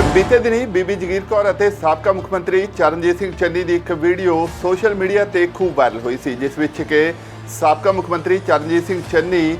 ਤੇ ਬੀਤੇ ਦਿਨੀ ਬੀਬੀ ਜਗੀਰ ਕੌਰ ਅਤੇ ਸਾਬਕਾ ਮੁੱਖ ਮੰਤਰੀ ਚਰਨਜੀਤ ਸਿੰਘ ਚੰਨੀ ਦੀ ਇੱਕ ਵੀਡੀਓ ਸੋਸ਼ਲ ਮੀਡੀਆ ਤੇ ਖੂਬ ਵਾਇਰਲ ਹੋਈ ਸੀ, ਜਿਸ ਵਿੱਚ ਕਿ ਸਾਬਕਾ ਮੁੱਖ ਮੰਤਰੀ ਚਰਨਜੀਤ ਸਿੰਘ ਚੰਨੀ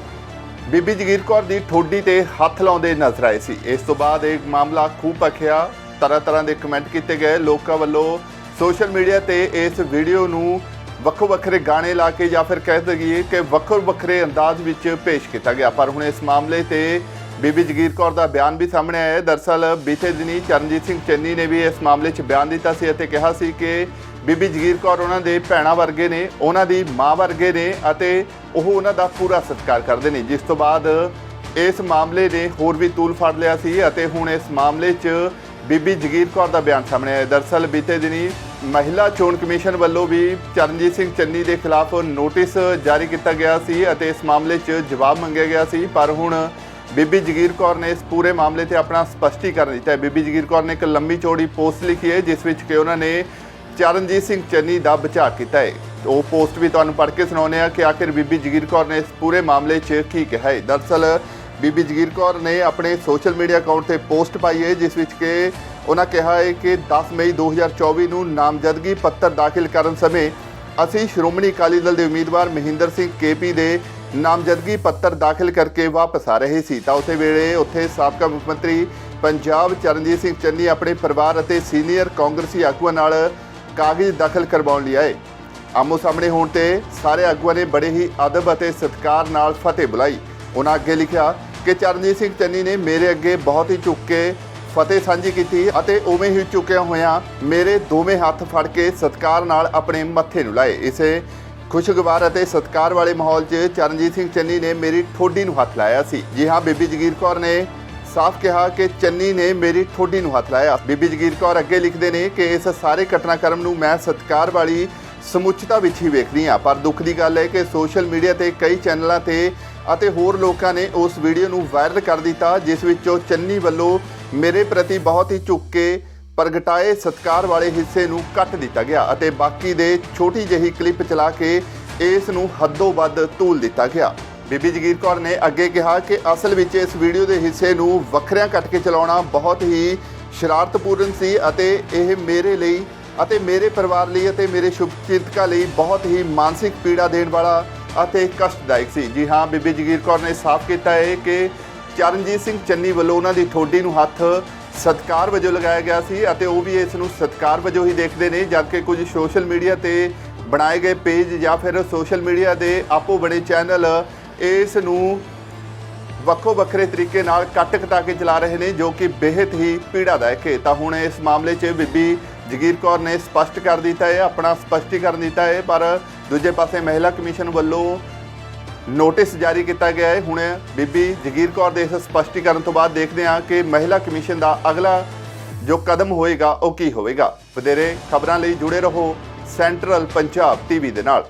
ਬੀਬੀ ਜਗੀਰ ਕੌਰ ਦੀ ਠੋਡੀ ਤੇ ਹੱਥ ਲਾਉਂਦੇ ਨਜ਼ਰ ਆਏ ਸੀ। ਇਸ ਤੋਂ ਬਾਅਦ ਇਹ ਮਾਮਲਾ ਖੂਬ ਭਖਿਆ ਤਰ੍ਹਾਂ ਤਰ੍ਹਾਂ ਦੇ ਕਮੈਂਟ ਕੀਤੇ ਗਏ। ਲੋਕਾਂ ਵੱਲੋਂ ਸੋਸ਼ਲ ਮੀਡੀਆ ਤੇ ਇਸ ਵੀਡੀਓ ਨੂੰ ਵੱਖੋ ਵੱਖਰੇ ਗਾਣੇ ਲਾ ਕੇ ਜਾਂ ਫਿਰ ਕਹਿ ਦਈਏ ਕਿ ਵੱਖੋ ਵੱਖਰੇ ਅੰਦਾਜ਼ ਵਿੱਚ ਪੇਸ਼ ਕੀਤਾ ਗਿਆ। ਪਰ ਹੁਣ ਇਸ ਮਾਮਲੇ ਤੇ ਬੀਬੀ ਜਗੀਰ ਕੌਰ ਦਾ ਬਿਆਨ ਵੀ ਸਾਹਮਣੇ ਆਇਆ ਹੈ। ਦਰਸਲ ਬੀਤੇ ਦਿਨੀ ਚਰਨਜੀਤ ਸਿੰਘ ਚੰਨੀ ਨੇ ਵੀ ਇਸ ਮਾਮਲੇ 'ਚ ਬਿਆਨ ਦਿੱਤਾ ਸੀ ਅਤੇ ਕਿਹਾ ਸੀ ਕਿ ਬੀਬੀ ਜਗੀਰ ਕੌਰ ਉਹਨਾਂ ਦੇ ਭੈਣਾਂ ਵਰਗੇ ਨੇ, ਉਹਨਾਂ ਦੀ ਮਾਂ ਵਰਗੇ ਨੇ ਅਤੇ ਉਹ ਉਹਨਾਂ ਦਾ ਪੂਰਾ ਸਤਿਕਾਰ ਕਰਦੇ ਨੇ। ਜਿਸ ਤੋਂ ਬਾਅਦ ਇਸ ਮਾਮਲੇ ਨੇ ਹੋਰ ਵੀ ਤੂਲ ਫੜ ਲਿਆ ਸੀ ਅਤੇ ਹੁਣ ਇਸ ਮਾਮਲੇ 'ਚ ਬੀਬੀ ਜਗੀਰ ਕੌਰ ਦਾ ਬਿਆਨ ਸਾਹਮਣੇ ਆਇਆ ਦਰਸਲ ਬੀਤੇ ਦਿਨੀ ਮਹਿਲਾ ਚੋਣ ਕਮਿਸ਼ਨ ਵੱਲੋਂ ਵੀ ਚਰਨਜੀਤ ਸਿੰਘ ਚੰਨੀ ਦੇ ਖਿਲਾਫ ਨੋਟਿਸ ਜਾਰੀ ਕੀਤਾ ਗਿਆ ਸੀ ਅਤੇ ਇਸ ਮਾਮਲੇ 'ਚ ਜਵਾਬ ਮੰਗਿਆ ਗਿਆ ਸੀ। ਪਰ ਹੁਣ ਬੀਬੀ ਜਗੀਰ ਕੌਰ ਨੇ ਇਸ ਪੂਰੇ ਮਾਮਲੇ ਤੇ ਆਪਣਾ ਸਪਸ਼ਟੀਕਰਨ ਦਿੱਤਾ ਹੈ। ਬੀਬੀ ਜਗੀਰ ਕੌਰ ਨੇ ਇੱਕ ਲੰਮੀ ਚੌੜੀ ਪੋਸਟ ਲਿਖੀ ਹੈ, ਜਿਸ ਵਿੱਚ ਕਿ ਉਹਨਾਂ ਨੇ ਚਰਨਜੀਤ ਸਿੰਘ ਚੰਨੀ ਦਾ ਬਚਾਅ ਕੀਤਾ ਹੈ। ਉਹ ਪੋਸਟ ਵੀ ਤੁਹਾਨੂੰ ਪੜ੍ਹ ਕੇ ਸੁਣਾਉਂਦੇ ਆ ਕਿ ਆਖਿਰ ਬੀਬੀ ਜਗੀਰ ਕੌਰ ਨੇ ਇਸ ਪੂਰੇ ਮਾਮਲੇ 'ਚ ਕੀ ਕਿਹਾ ਹੈ। ਦਰਅਸਲ ਬੀਬੀ ਜਗੀਰ ਕੌਰ ਨੇ ਆਪਣੇ ਸੋਸ਼ਲ ਮੀਡੀਆ ਅਕਾਊਂਟ ਤੇ ਪੋਸਟ ਪਾਈ ਹੈ, ਜਿਸ ਵਿੱਚ ਕਿ ਉਹਨਾਂ ਕਿਹਾ ਹੈ ਕਿ 10 ਮਈ 2024 ਨੂੰ ਨਾਮਜ਼ਦਗੀ ਪੱਤਰ ਦਾਖਲ ਕਰਨ ਸਮੇਂ ਅਸੀਂ ਸ਼੍ਰੋਮਣੀ ਅਕਾਲੀ ਦਲ ਦੇ ਉਮੀਦਵਾਰ ਮਹਿੰਦਰ ਸਿੰਘ ਕੇਪੀ ਦੇ ਨਾਮਜ਼ਦਗੀ ਪੱਤਰ ਦਾਖਲ ਕਰਕੇ ਵਾਪਸ ਆ ਰਹੇ ਸੀ। ਤਾਂ ਉਸੇ ਵੇਲੇ ਉੱਥੇ ਸਾਬਕਾ ਮੁੱਖ ਮੰਤਰੀ ਪੰਜਾਬ ਚਰਨਜੀਤ ਸਿੰਘ ਚੰਨੀ ਆਪਣੇ ਪਰਿਵਾਰ ਅਤੇ ਸੀਨੀਅਰ ਕਾਂਗਰਸੀ ਆਗੂਆਂ ਨਾਲ ਕਾਗਜ਼ ਦਾਖਲ ਕਰਵਾਉਣ ਲਈ ਆਏ। ਆਮੋ ਸਾਹਮਣੇ ਹੋਣ ਤੇ ਸਾਰੇ ਆਗੂਆਂ ਨੇ ਬੜੇ ਹੀ ਅਦਬ ਅਤੇ ਸਤਿਕਾਰ ਨਾਲ ਫਤਿਹ ਬੁਲਾਈ। ਉਹਨਾਂ ਅੱਗੇ ਲਿਖਿਆ ਕਿ ਚਰਨਜੀਤ ਸਿੰਘ ਚੰਨੀ ਨੇ ਮੇਰੇ ਅੱਗੇ ਬਹੁਤ ਹੀ ਝੁੱਕ ਕੇ ਫਤਿਹ ਸਾਂਝੀ ਕੀਤੀ ਅਤੇ ਉਵੇਂ ਹੀ ਝੁਕਿਆ ਹੋਇਆ ਮੇਰੇ ਦੋਵੇਂ ਹੱਥ ਫੜ ਕੇ ਸਤਿਕਾਰ ਨਾਲ ਆਪਣੇ ਮੱਥੇ ਨੂੰ ਲਾਏ। ਇਸੇ ਖੁਸ਼ਗਵਾਰ ਅਤੇ ਸਤਿਕਾਰ ਵਾਲੇ ਮਾਹੌਲ 'ਚ ਚਰਨਜੀਤ ਸਿੰਘ ਚੰਨੀ ਨੇ ਮੇਰੀ ਠੋਡੀ ਨੂੰ ਹੱਥ ਲਾਇਆ ਸੀ। ਜੀ ਹਾਂ, ਬੀਬੀ ਜਗੀਰ ਕੌਰ ਨੇ ਸਾਫ਼ ਕਿਹਾ ਕਿ ਚੰਨੀ ਨੇ ਮੇਰੀ ਠੋਡੀ ਨੂੰ ਹੱਥ ਲਾਇਆ। ਬੀਬੀ ਜਗੀਰ ਕੌਰ ਅੱਗੇ ਲਿਖਦੇ ਨੇ ਕਿ ਇਸ ਸਾਰੇ ਘਟਨਾਕ੍ਰਮ ਨੂੰ ਮੈਂ ਸਤਿਕਾਰ ਵਾਲੀ ਸਮੁੱਚਤਾ ਵਿੱਚ ਹੀ ਵੇਖਦੀ ਹਾਂ। ਪਰ ਦੁੱਖ ਦੀ ਗੱਲ ਹੈ ਕਿ ਸੋਸ਼ਲ ਮੀਡੀਆ ਤੇ ਕਈ ਚੈਨਲਾਂ ਤੇ ਅਤੇ ਹੋਰ ਲੋਕਾਂ ਨੇ ਉਸ ਵੀਡੀਓ ਨੂੰ ਵਾਇਰਲ ਕਰ ਦਿੱਤਾ, ਜਿਸ ਵਿੱਚੋਂ ਚੰਨੀ ਵੱਲੋਂ ਮੇਰੇ ਪ੍ਰਤੀ ਬਹੁਤ ਹੀ ਝੁੱਕ ਕੇ ਪ੍ਰਗਟਾਏ ਸਤਕਾਰ ਵਾਲੇ ਹਿੱਸੇ ਨੂੰ ਕੱਟ ਦਿੱਤਾ ਗਿਆ ਅਤੇ ਬਾਕੀ ਦੇ ਛੋਟੀ ਜਿਹੀ ਕਲਿੱਪ ਚਲਾ ਕੇ ਇਸ ਨੂੰ ਹੱਦੋਂ ਵੱਧ ਧੂਲ ਦਿੱਤਾ ਗਿਆ। ਬੀਬੀ ਜਗੀਰ ਕੌਰ ਨੇ ਅੱਗੇ ਕਿਹਾ ਕਿ ਅਸਲ ਵਿੱਚ ਇਸ ਵੀਡੀਓ ਦੇ ਹਿੱਸੇ ਨੂੰ ਵੱਖਰਿਆਂ ਕੱਟ ਕੇ ਚਲਾਉਣਾ ਬਹੁਤ ਹੀ ਸ਼ਰਾਰਤਪੂਰਨ ਸੀ ਅਤੇ ਇਹ ਮੇਰੇ ਲਈ ਅਤੇ ਮੇਰੇ ਪਰਿਵਾਰ ਲਈ ਅਤੇ ਮੇਰੇ ਸ਼ੁਭਚਿੰਤਕਾਂ ਲਈ ਬਹੁਤ ਹੀ ਮਾਨਸਿਕ ਪੀੜਾ ਦੇਣ ਵਾਲਾ ਅਤੇ ਕਸ਼ਟਦਾਇਕ ਸੀ। ਜੀ ਹਾਂ, ਬੀਬੀ ਜਗੀਰ ਕੌਰ ਨੇ ਸਾਫ਼ ਕੀਤਾ ਹੈ ਕਿ ਚਰਨਜੀਤ ਸਿੰਘ ਚੰਨੀ ਵੱਲੋਂ ਉਹਨਾਂ ਦੀ ਠੋਡੀ ਨੂੰ ਹੱਥ ਸਤਕਾਰ ਵਜੋਂ ਲਗਾਇਆ ਗਿਆ ਸੀ ਅਤੇ ਉਹ ਵੀ ਇਸ ਨੂੰ ਸਤਕਾਰ ਵਜੋਂ ਹੀ ਦੇਖਦੇ ਨੇ ਜਦਕਿ ਕੁਝ ਸੋਸ਼ਲ ਮੀਡੀਆ ਤੇ ਬਣਾਏ ਗਏ ਪੇਜ ਜਾਂ ਫਿਰ ਸੋਸ਼ਲ ਮੀਡੀਆ ਦੇ ਆਪੋ ਬਣੇ ਚੈਨਲ ਇਸ ਨੂੰ ਵੱਖੋ ਵੱਖਰੇ ਤਰੀਕੇ ਨਾਲ ਕੱਟ ਕਟਾ ਕੇ ਚਲਾ ਰਹੇ ਨੇ, ਜੋ ਕਿ ਬੇहद ਹੀ ਪੀੜਾਦਾਇਕ ਹੈ। ਤਾਂ ਹੁਣ ਇਸ ਮਾਮਲੇ 'ਚ ਬੀਬੀ ਜਗੀਰ ਕੌਰ ਨੇ ਸਪਸ਼ਟ ਕਰ ਦਿੱਤਾ ਹੈ, ਆਪਣਾ ਸਪਸ਼ਟੀਕਰਨ ਦਿੱਤਾ ਹੈ, ਪਰ ਦੂਜੇ ਪਾਸੇ ਮਹਿਲਾ ਕਮਿਸ਼ਨ ਵੱਲੋਂ ਨੋਟਿਸ ਜਾਰੀ ਕੀਤਾ ਗਿਆ ਹੈ। ਹੁਣ ਬੀਬੀ ਜਗੀਰ ਕੌਰ ਦੇ ਇਸ ਸਪਸ਼ਟੀਕਰਨ ਤੋਂ ਬਾਅਦ ਦੇਖਦੇ ਹਾਂ ਕਿ ਮਹਿਲਾ ਕਮਿਸ਼ਨ ਦਾ ਅਗਲਾ ਜੋ ਕਦਮ ਹੋਏਗਾ, ਉਹ ਕੀ ਹੋਵੇਗਾ। ਵਧੇਰੇ ਖਬਰਾਂ ਲਈ ਜੁੜੇ ਰਹੋ ਸੈਂਟਰਲ ਪੰਜਾਬ ਟੀਵੀ ਦੇ ਨਾਲ।